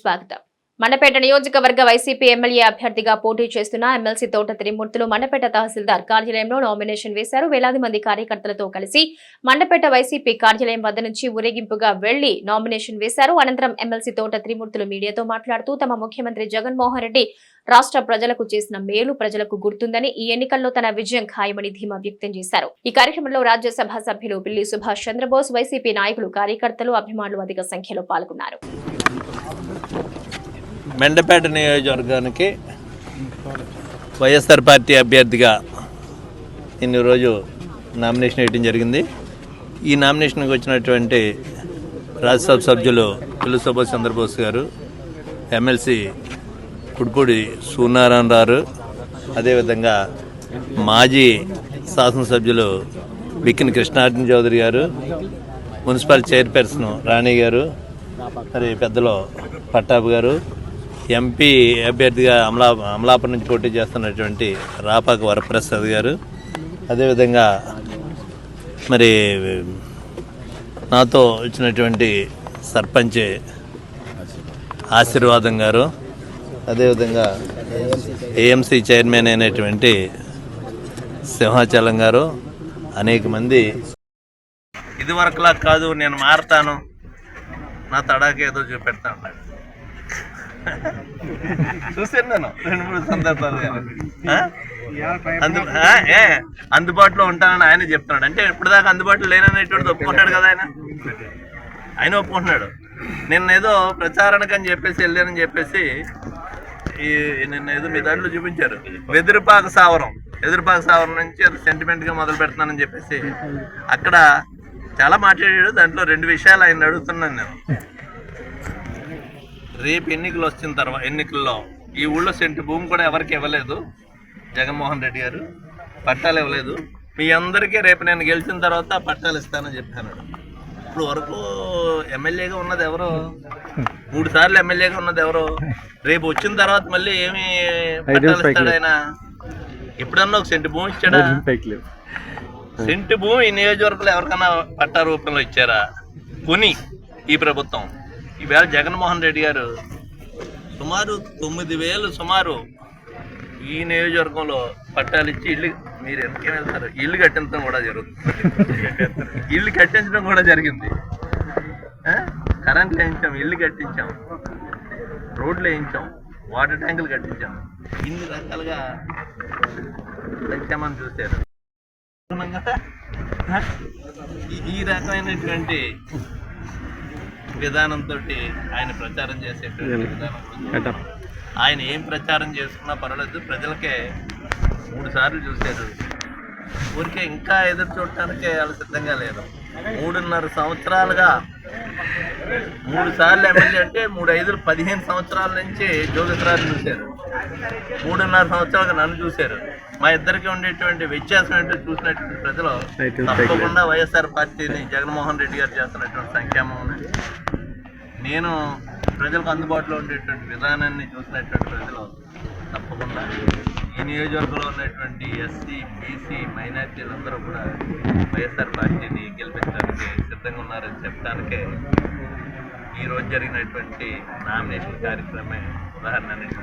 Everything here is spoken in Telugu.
స్వాగతం. మండపేట నియోజకవర్గ వైసీపీ ఎమ్మెల్యే అభ్యర్థిగా పోటీ చేస్తున్న ఎమ్మెల్సీ తోట త్రిమూర్తులు మండపేట తహసీల్దార్ కార్యాలయంలో నామినేషన్ వేశారు. వేలాది మంది కార్యకర్తలతో కలిసి మండపేట వైసీపీ కార్యాలయం వద్ద నుంచి ఊరేగింపుగా వెళ్ళి నామినేషన్ వేశారు. అనంతరం ఎమ్మెల్సీ తోట త్రిమూర్తులు మీడియాతో మాట్లాడుతూ తమ ముఖ్యమంత్రి జగన్మోహన్ రెడ్డి రాష్ట్ర ప్రజలకు చేసిన మేలు ప్రజలకు గుర్తుందని ఈ ఎన్నికల్లో తన విజయం ఖాయమని ధీమా వ్యక్తం చేశారు. ఈ కార్యక్రమంలో రాజ్యసభ సభ్యులు పిల్లి సుభాష్ చంద్రబోస్ వైసీపీ నాయకులు కార్యకర్తలు అభిమానులు అధిక సంఖ్యలో పాల్గొన్నారు. మెండపేట నియోజకవర్గానికి వైఎస్ఆర్ పార్టీ అభ్యర్థిగా ఇన్ని రోజు నామినేషన్ వేయడం జరిగింది. ఈ నామినేషన్కి వచ్చినటువంటి రాజ్యసభ సభ్యులు పిల్లు సుభాష్ చంద్రబోస్ గారు ఎమ్మెల్సీ కుడిపూడి సూనారాయణ రారు అదేవిధంగా మాజీ శాసనసభ్యులు బిక్కిన కృష్ణార్జున చౌదరి గారు మున్సిపల్ చైర్పర్సన్ రాణి గారు మరి పెద్దలు పట్టాపు గారు ఎంపీ అభ్యర్థిగా అమలా అమలాపురం నుంచి పోటీ చేస్తున్నటువంటి రాపాక వరప్రసాద్ గారు అదేవిధంగా మరి నాతో వచ్చినటువంటి సర్పంచ్ ఆశీర్వాదం గారు అదేవిధంగా ఏఎంసీ చైర్మన్ అయినటువంటి సింహాచలం గారు అనేక మంది. ఇది వరకులా కాదు నేను మారతాను. నా తడాకి ఏదో చూపెడతా ఉన్నాడు. చూసాను నేను రెండు మూడు సందర్భాలు ఆ? ఏ అందుబాటులో ఉంటానని ఆయన చెప్తున్నాడు. అంటే ఇప్పటిదాకా అందుబాటులో లేననేటువంటి ఒప్పుకుంటాడు కదా ఆయన? ఆయన ఒప్పుకుంటున్నాడు. నిన్న ఏదో ప్రచారానికి అని చెప్పేసి వెళ్ళానని చెప్పేసి ఈ నిన్న ఏదో మీ దాంట్లో చూపించారు. వెదురుపాక సావరం. ఎదురుపాక సావరం నుంచి అది సెంటిమెంట్గా మొదలు పెడుతున్నానని చెప్పేసి అక్కడ చాలా మాట్లాడాడు దాంట్లో రెండు విషయాలు ఆయన అడుగుతున్నాను నేను. రేపు ఎన్నికలు వచ్చిన తర్వాత ఎన్నికల్లో ఈ ఊళ్ళో సెంటు భూమి కూడా ఎవరికి ఇవ్వలేదు జగన్మోహన్ రెడ్డి గారు. పట్టాలు ఇవ్వలేదు. మీ అందరికీ రేపు నేను గెలిచిన తర్వాత పట్టాలు ఇస్తానని చెప్పాను. ఇప్పుడు వరకు ఎమ్మెల్యేగా ఉన్నది ఎవరు? మూడు సార్లు ఎమ్మెల్యేగా ఉన్నది ఎవరు? రేపు వచ్చిన తర్వాత మళ్ళీ ఏమి పట్టాలు ఇస్తాడు ఆయన? ఎప్పుడన్నా ఒక సెంటు భూమి ఇచ్చాడా? సెంటు భూమి ఈ నియోజకవర్గంలో ఎవరికైనా పట్టా రూపంలో ఇచ్చారా? కొని ఈ ప్రభుత్వం. ఈవేళ జగన్మోహన్ రెడ్డి గారు సుమారు తొమ్మిది వేలు సుమారు ఈ నియోజకవర్గంలో పట్టాలు ఇచ్చి ఇల్లు మీరు ఎందుకే వెళ్తారు ఇల్లు కట్టించడం కూడా జరుగుతుంది. ఇల్లు కట్టించడం కూడా జరిగింది. ఆ? కరెంట్ వేయించాం ఇల్లు కట్టించాం రోడ్లు వేయించాం వాటర్ ట్యాంకులు కట్టించాం. ఇన్ని రకాలుగా సంక్షేమం చూశారు. ఈ- రకమైనటువంటి విధానంతో ఆయన ప్రచారం చేసేటువంటి విధానం ఆయన ఏం ప్రచారం చేసుకున్నా పర్వాలేదు. ప్రజలకే మూడు సార్లు చూశారు. ఊరికే ఇంకా ఎదురు చూడటానికే వాళ్ళు సిద్ధంగా లేరు. మూడున్నర సంవత్సరాలుగా మూడు సార్లు ఎమ్మెల్యే అంటే మూడు ఐదు పదిహేను సంవత్సరాల నుంచి జోగేశ్వరాలు చూశారు. మూడున్నర సంవత్సరాలుగా నన్ను చూశారు. మా ఇద్దరికి ఉండేటువంటి వ్యత్యాసం ఏంటో చూసినటువంటి ప్రజలు తప్పకుండా వైఎస్ఆర్ పార్టీని జగన్మోహన్ రెడ్డి గారు చేస్తున్నటువంటి సంక్షేమం నేను ప్రజలకు అందుబాటులో ఉండేటువంటి విధానాన్ని చూసినటువంటి ప్రజలు తప్పకుండా ఈ నియోజకవర్గంలో ఉన్నటువంటి ఎస్సీ బీసీ మైనార్టీలందరూ కూడా వైఎస్ఆర్ పార్టీని గెలిపించడానికి సిద్ధంగా ఉన్నారని చెప్పడానికే ఈ రోజు జరిగినటువంటి నామినేషన్ కార్యక్రమే ఉదాహరణ మీకు